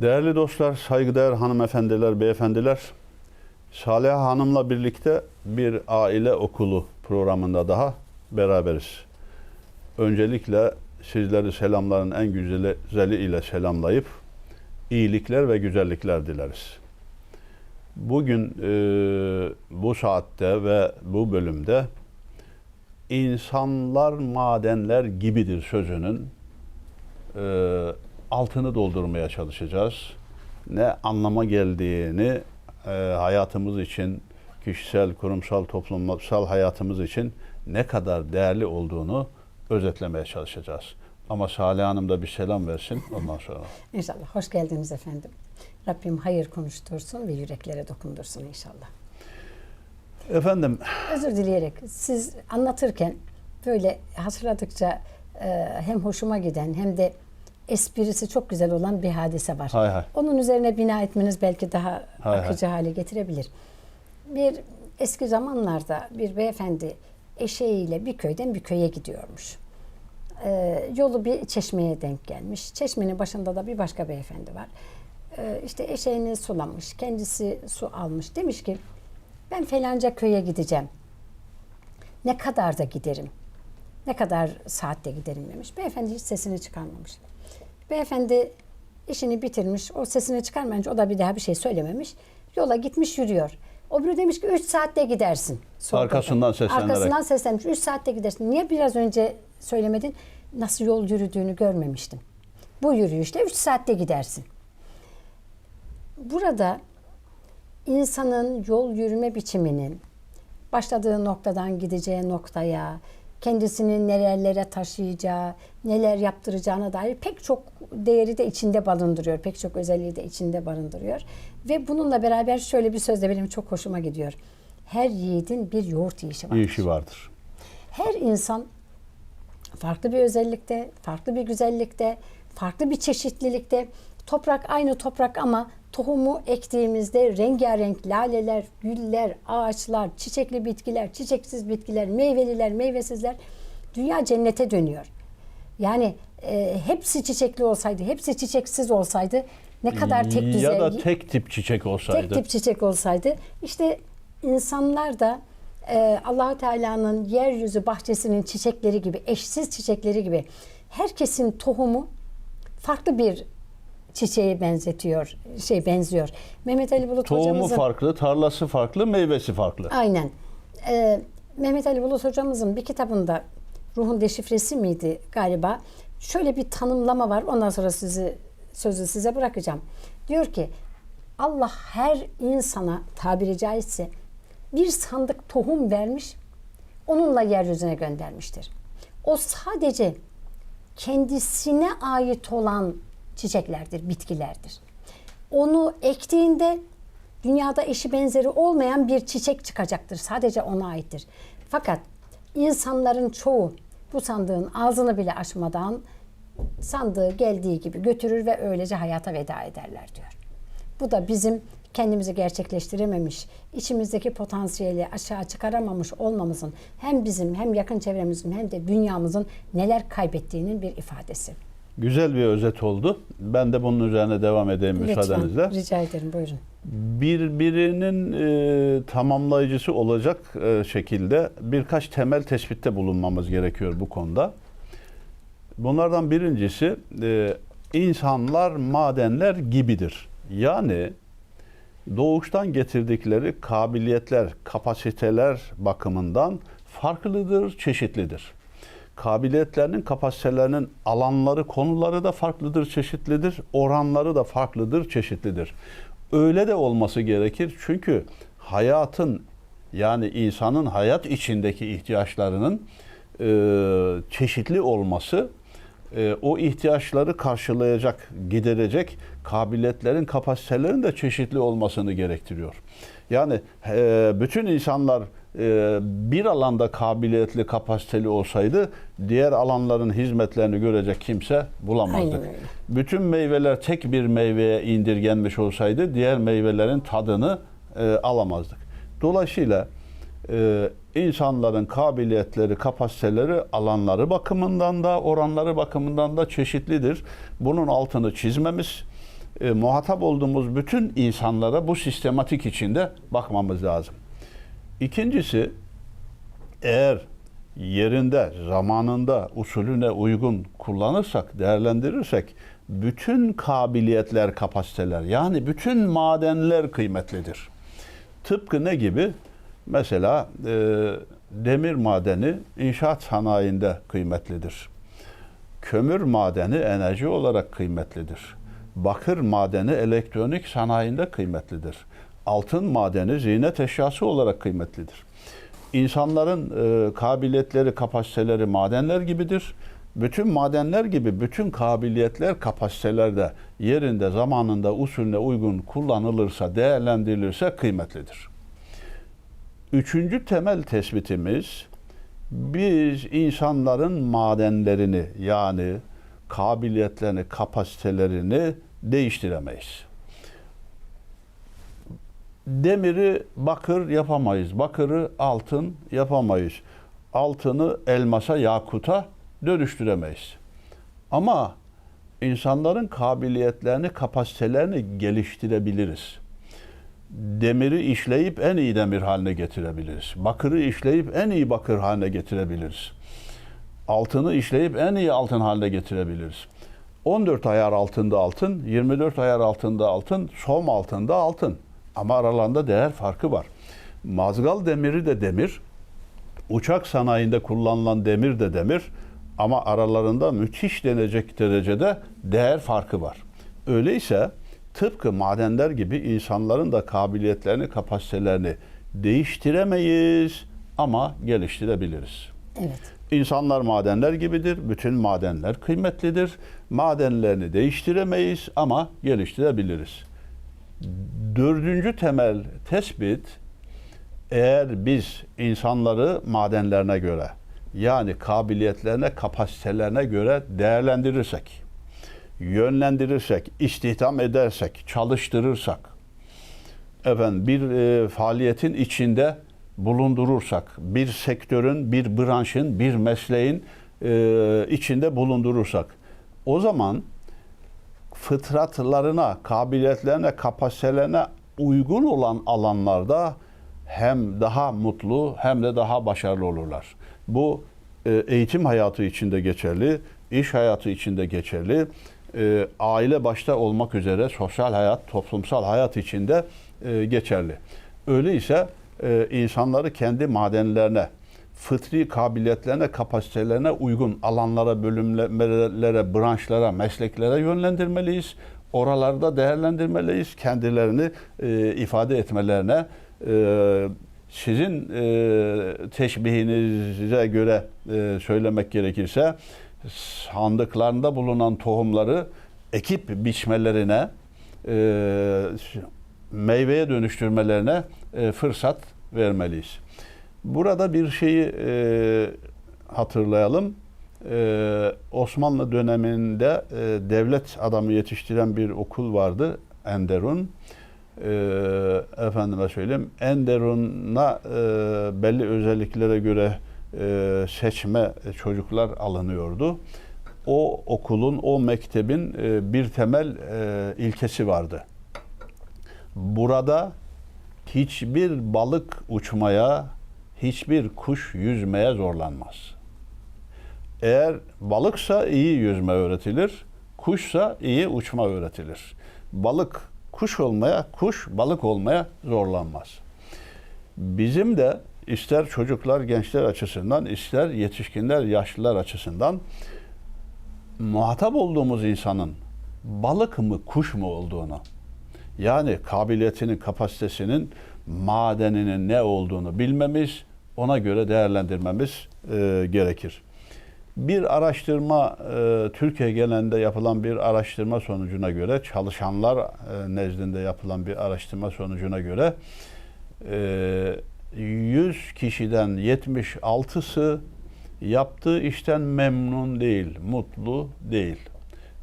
Değerli dostlar, saygıdeğer hanımefendiler, beyefendiler, Salih Hanım'la birlikte bir aile okulu programında daha beraberiz. Öncelikle sizleri selamların en güzeli ile selamlayıp iyilikler ve güzellikler dileriz. Bugün e, bu saatte ve bu bölümde insanlar madenler gibidir sözünün e, altını doldurmaya çalışacağız. Ne anlama geldiğini e, hayatımız için, kişisel, kurumsal, toplumsal hayatımız için ne kadar değerli olduğunu özetlemeye çalışacağız. Ama Salih Hanım da bir selam versin ondan sonra. İnşallah. Hoş geldiniz efendim. Rabbim hayır konuştursun ve yüreklere dokundursun inşallah. Efendim Özür dileyerek siz anlatırken böyle hatırladıkça e, hem hoşuma giden hem de esprisi çok güzel olan bir hadise var. Hay hay. Onun üzerine bina etmeniz belki daha Hay hay. akıcı hale getirebilir. Bir eski zamanlarda bir beyefendi eşeğiyle bir köyden bir köye gidiyormuş. Ee, yolu bir çeşmeye denk gelmiş. Çeşmenin başında da bir başka beyefendi var. Ee, işte eşeğini sulamış, kendisi su almış. Demiş ki ben falanca köye gideceğim. Ne kadar da giderim? Ne kadar saatte giderim demiş. Beyefendi hiç sesini çıkarmamış. Beyefendi işini bitirmiş. O sesini çıkarmayınca o da bir daha bir şey söylememiş. Yola gitmiş yürüyor. O biri demiş ki 3 saatte gidersin. Sordu Arkasından da. seslenerek. Arkasından seslenmiş. 3 saatte gidersin. Niye biraz önce söylemedin? Nasıl yol yürüdüğünü görmemiştim. Bu yürüyüşte 3 saatte gidersin. Burada insanın yol yürüme biçiminin başladığı noktadan gideceği noktaya, kendisini nerelere taşıyacağı, neler yaptıracağına dair pek çok değeri de içinde barındırıyor. Pek çok özelliği de içinde barındırıyor. Ve bununla beraber şöyle bir söz de benim çok hoşuma gidiyor. Her yiğidin bir yoğurt yiyişi vardır. bir işi vardır. Her insan farklı bir özellikte, farklı bir güzellikte, farklı bir çeşitlilikte. Toprak aynı toprak ama tohumu ektiğimizde rengarenk laleler, güller, ağaçlar, çiçekli bitkiler, çiçeksiz bitkiler, meyveliler, meyvesizler dünya cennete dönüyor. Yani e, hepsi çiçekli olsaydı, hepsi çiçeksiz olsaydı ne kadar tek düzey Ya da tek tip çiçek olsaydı. tek tip çiçek olsaydı işte insanlar da e, Allahu Teala'nın yeryüzü bahçesinin çiçekleri gibi, eşsiz çiçekleri gibi herkesin tohumu farklı bir çiçeğe benzetiyor, şey benziyor. Mehmet Ali Bulut Tohumu hocamızın farklı, tarlası farklı, meyvesi farklı. Aynen. Ee, Mehmet Ali Bulut hocamızın bir kitabında Ruhun Deşifresi miydi galiba? Şöyle bir tanımlama var. Ondan sonra sizi sözü size bırakacağım. Diyor ki Allah her insana tabiri caizse bir sandık tohum vermiş, onunla yeryüzüne göndermiştir. O sadece kendisine ait olan çiçeklerdir, bitkilerdir. Onu ektiğinde dünyada eşi benzeri olmayan bir çiçek çıkacaktır. Sadece ona aittir. Fakat insanların çoğu bu sandığın ağzını bile açmadan sandığı geldiği gibi götürür ve öylece hayata veda ederler diyor. Bu da bizim kendimizi gerçekleştirememiş, içimizdeki potansiyeli aşağı çıkaramamış olmamızın hem bizim hem yakın çevremizin hem de dünyamızın neler kaybettiğinin bir ifadesi. Güzel bir özet oldu. Ben de bunun üzerine devam edeyim müsaadenizle. Lütfen, rica ederim buyurun. birbirinin e, tamamlayıcısı olacak e, şekilde birkaç temel tespitte bulunmamız gerekiyor bu konuda. Bunlardan birincisi e, insanlar madenler gibidir. Yani doğuştan getirdikleri kabiliyetler, kapasiteler bakımından farklıdır, çeşitlidir. Kabiliyetlerinin, kapasitelerinin alanları, konuları da farklıdır, çeşitlidir. Oranları da farklıdır, çeşitlidir. Öyle de olması gerekir çünkü hayatın yani insanın hayat içindeki ihtiyaçlarının e, çeşitli olması e, o ihtiyaçları karşılayacak, giderecek kabiliyetlerin, kapasitelerin de çeşitli olmasını gerektiriyor. Yani e, bütün insanlar e, bir alanda kabiliyetli, kapasiteli olsaydı diğer alanların hizmetlerini görecek kimse bulamazdık. Aynen. Bütün meyveler tek bir meyveye indirgenmiş olsaydı diğer meyvelerin tadını e, alamazdık. Dolayısıyla e, insanların kabiliyetleri, kapasiteleri alanları bakımından da oranları bakımından da çeşitlidir. Bunun altını çizmemiz, e, muhatap olduğumuz bütün insanlara bu sistematik içinde bakmamız lazım. İkincisi, eğer yerinde, zamanında, usulüne uygun kullanırsak, değerlendirirsek bütün kabiliyetler, kapasiteler yani bütün madenler kıymetlidir. Tıpkı ne gibi? Mesela e, demir madeni inşaat sanayinde kıymetlidir. Kömür madeni enerji olarak kıymetlidir. Bakır madeni elektronik sanayinde kıymetlidir. Altın madeni ziynet eşyası olarak kıymetlidir. İnsanların e, kabiliyetleri, kapasiteleri madenler gibidir. Bütün madenler gibi bütün kabiliyetler, kapasiteler de yerinde, zamanında, usulüne uygun kullanılırsa, değerlendirilirse kıymetlidir. Üçüncü temel tespitimiz biz insanların madenlerini yani kabiliyetlerini, kapasitelerini değiştiremeyiz. Demiri bakır yapamayız. Bakırı altın yapamayız. Altını elmasa, yakuta dönüştüremeyiz. Ama insanların kabiliyetlerini, kapasitelerini geliştirebiliriz. Demiri işleyip en iyi demir haline getirebiliriz. Bakırı işleyip en iyi bakır haline getirebiliriz. Altını işleyip en iyi altın haline getirebiliriz. 14 ayar altında altın, 24 ayar altında altın, som altında altın. Ama aralarında değer farkı var. Mazgal demiri de demir, uçak sanayinde kullanılan demir de demir ama aralarında müthiş denecek derecede değer farkı var. Öyleyse tıpkı madenler gibi insanların da kabiliyetlerini, kapasitelerini değiştiremeyiz ama geliştirebiliriz. Evet. İnsanlar madenler gibidir. Bütün madenler kıymetlidir. Madenlerini değiştiremeyiz ama geliştirebiliriz. Dördüncü temel tespit eğer biz insanları madenlerine göre yani kabiliyetlerine, kapasitelerine göre değerlendirirsek, yönlendirirsek, istihdam edersek, çalıştırırsak, efendim bir e, faaliyetin içinde bulundurursak, bir sektörün, bir branşın, bir mesleğin e, içinde bulundurursak, o zaman fıtratlarına, kabiliyetlerine, kapasitelerine uygun olan alanlarda hem daha mutlu hem de daha başarılı olurlar. Bu e, eğitim hayatı içinde geçerli, iş hayatı içinde geçerli, e, aile başta olmak üzere sosyal hayat, toplumsal hayat içinde e, geçerli. Öyleyse e, insanları kendi madenlerine, fıtri kabiliyetlerine, kapasitelerine uygun alanlara, bölümlere, branşlara, mesleklere yönlendirmeliyiz. Oralarda değerlendirmeliyiz. Kendilerini e, ifade etmelerine, e, sizin e, teşbihinize göre e, söylemek gerekirse sandıklarında bulunan tohumları ekip biçmelerine, e, meyveye dönüştürmelerine e, fırsat vermeliyiz. Burada bir şeyi e, hatırlayalım. E, Osmanlı döneminde e, devlet adamı yetiştiren bir okul vardı, Enderun. E, efendime söyleyeyim, Enderun'a e, belli özelliklere göre e, seçme çocuklar alınıyordu. O okulun, o mektebin e, bir temel e, ilkesi vardı. Burada hiçbir balık uçmaya, hiçbir kuş yüzmeye zorlanmaz. Eğer balıksa iyi yüzme öğretilir, kuşsa iyi uçma öğretilir. Balık kuş olmaya, kuş balık olmaya zorlanmaz. Bizim de ister çocuklar, gençler açısından, ister yetişkinler, yaşlılar açısından muhatap olduğumuz insanın balık mı, kuş mu olduğunu, yani kabiliyetinin, kapasitesinin, madeninin ne olduğunu bilmemiz, ona göre değerlendirmemiz e, gerekir. Bir araştırma, e, Türkiye genelinde yapılan bir araştırma sonucuna göre, çalışanlar e, nezdinde yapılan bir araştırma sonucuna göre, e, 100 kişiden 76'sı yaptığı işten memnun değil, mutlu değil.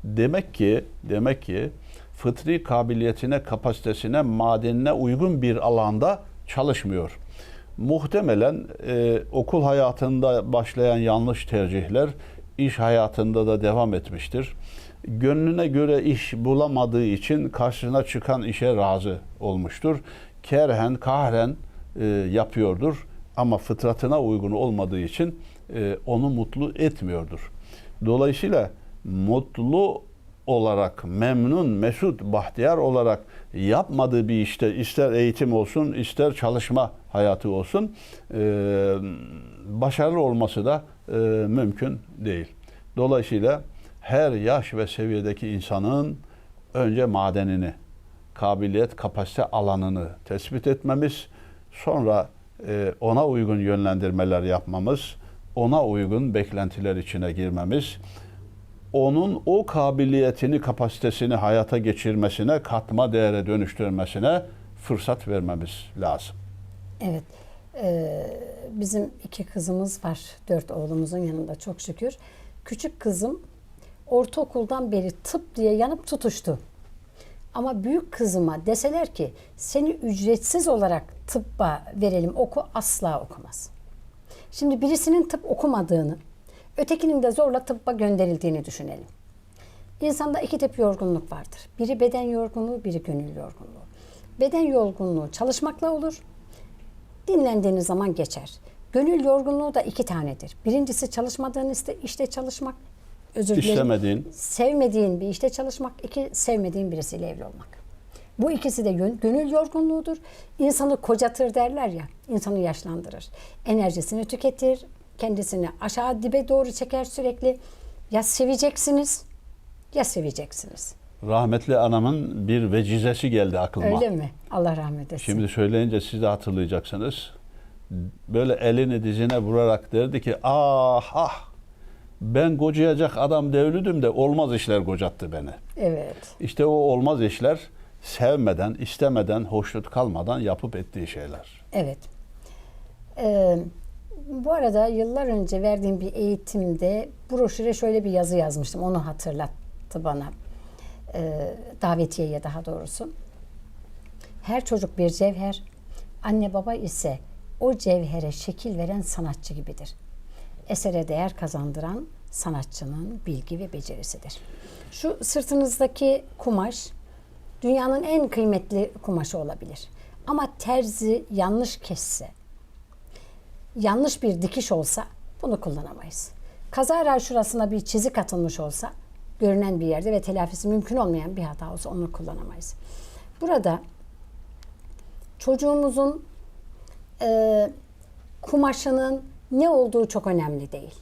Demek ki, demek ki fıtri kabiliyetine, kapasitesine, madenine uygun bir alanda çalışmıyor. muhtemelen e, okul hayatında başlayan yanlış tercihler iş hayatında da devam etmiştir. Gönlüne göre iş bulamadığı için karşısına çıkan işe razı olmuştur. Kerhen, kahren e, yapıyordur ama fıtratına uygun olmadığı için e, onu mutlu etmiyordur. Dolayısıyla mutlu olarak, memnun, mesut, bahtiyar olarak yapmadığı bir işte ister eğitim olsun, ister çalışma hayatı olsun e, başarılı olması da e, mümkün değil. Dolayısıyla her yaş ve seviyedeki insanın önce madenini, kabiliyet, kapasite alanını tespit etmemiz, sonra e, ona uygun yönlendirmeler yapmamız, ona uygun beklentiler içine girmemiz, onun o kabiliyetini, kapasitesini hayata geçirmesine, katma değere dönüştürmesine fırsat vermemiz lazım. Evet. Ee, bizim iki kızımız var. Dört oğlumuzun yanında çok şükür. Küçük kızım ortaokuldan beri tıp diye yanıp tutuştu. Ama büyük kızıma deseler ki seni ücretsiz olarak tıbba verelim oku asla okumaz. Şimdi birisinin tıp okumadığını, ötekinin de zorla tıbba gönderildiğini düşünelim. İnsanda iki tip yorgunluk vardır. Biri beden yorgunluğu, biri gönül yorgunluğu. Beden yorgunluğu çalışmakla olur, dinlendiğiniz zaman geçer. Gönül yorgunluğu da iki tanedir. Birincisi çalışmadığın işte, işte çalışmak. Özür dilerim. Sevmediğin bir işte çalışmak. iki sevmediğin birisiyle evli olmak. Bu ikisi de yön- gönül yorgunluğudur. İnsanı kocatır derler ya. insanı yaşlandırır. Enerjisini tüketir. Kendisini aşağı dibe doğru çeker sürekli. Ya seveceksiniz ya seveceksiniz. rahmetli anamın bir vecizesi geldi aklıma. Öyle mi? Allah rahmet etsin. Şimdi söyleyince siz de hatırlayacaksınız. Böyle elini dizine vurarak derdi ki ah ah ben kocayacak adam devlüdüm de olmaz işler kocattı beni. Evet. İşte o olmaz işler sevmeden, istemeden, hoşnut kalmadan yapıp ettiği şeyler. Evet. Ee, bu arada yıllar önce verdiğim bir eğitimde broşüre şöyle bir yazı yazmıştım. Onu hatırlattı bana. Ee, davetiyeye daha doğrusu. Her çocuk bir cevher, anne baba ise o cevhere şekil veren sanatçı gibidir. Esere değer kazandıran sanatçının bilgi ve becerisidir. Şu sırtınızdaki kumaş dünyanın en kıymetli kumaşı olabilir. Ama terzi yanlış kesse, yanlış bir dikiş olsa bunu kullanamayız. Kazara şurasına bir çizik atılmış olsa görünen bir yerde ve telafisi mümkün olmayan bir hata olsa onu kullanamayız. Burada çocuğumuzun e, kumaşının ne olduğu çok önemli değil.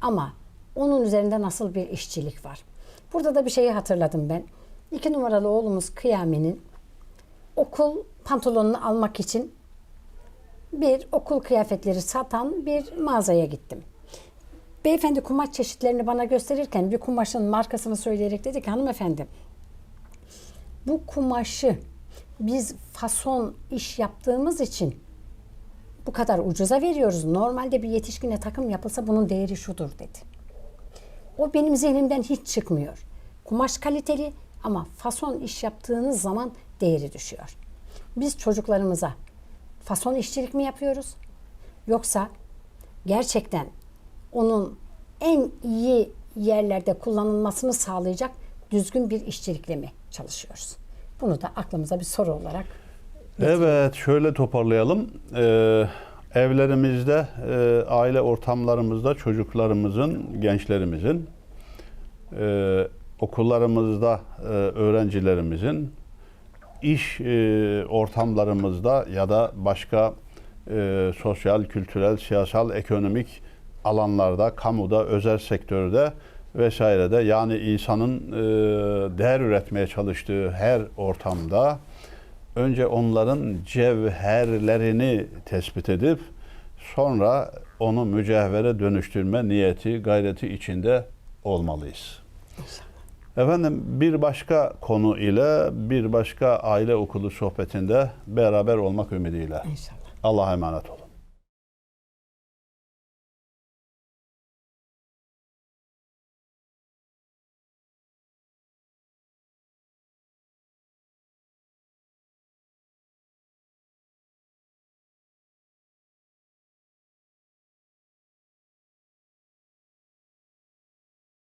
Ama onun üzerinde nasıl bir işçilik var. Burada da bir şeyi hatırladım ben. İki numaralı oğlumuz Kıyami'nin okul pantolonunu almak için bir okul kıyafetleri satan bir mağazaya gittim. Beyefendi kumaş çeşitlerini bana gösterirken bir kumaşın markasını söyleyerek dedi ki hanımefendi bu kumaşı biz fason iş yaptığımız için bu kadar ucuza veriyoruz. Normalde bir yetişkine takım yapılsa bunun değeri şudur dedi. O benim zihnimden hiç çıkmıyor. Kumaş kaliteli ama fason iş yaptığınız zaman değeri düşüyor. Biz çocuklarımıza fason işçilik mi yapıyoruz? Yoksa gerçekten onun en iyi yerlerde kullanılmasını sağlayacak düzgün bir işçilikle mi çalışıyoruz? Bunu da aklımıza bir soru olarak Evet, şöyle toparlayalım. Ee, evlerimizde, e, aile ortamlarımızda çocuklarımızın, gençlerimizin, e, okullarımızda e, öğrencilerimizin, iş e, ortamlarımızda ya da başka e, sosyal, kültürel, siyasal, ekonomik alanlarda, kamuda, özel sektörde vesairede yani insanın e, değer üretmeye çalıştığı her ortamda önce onların cevherlerini tespit edip sonra onu mücevhere dönüştürme niyeti, gayreti içinde olmalıyız. Efendim bir başka konu ile bir başka aile okulu sohbetinde beraber olmak ümidiyle. inşallah. Allah'a emanet olun.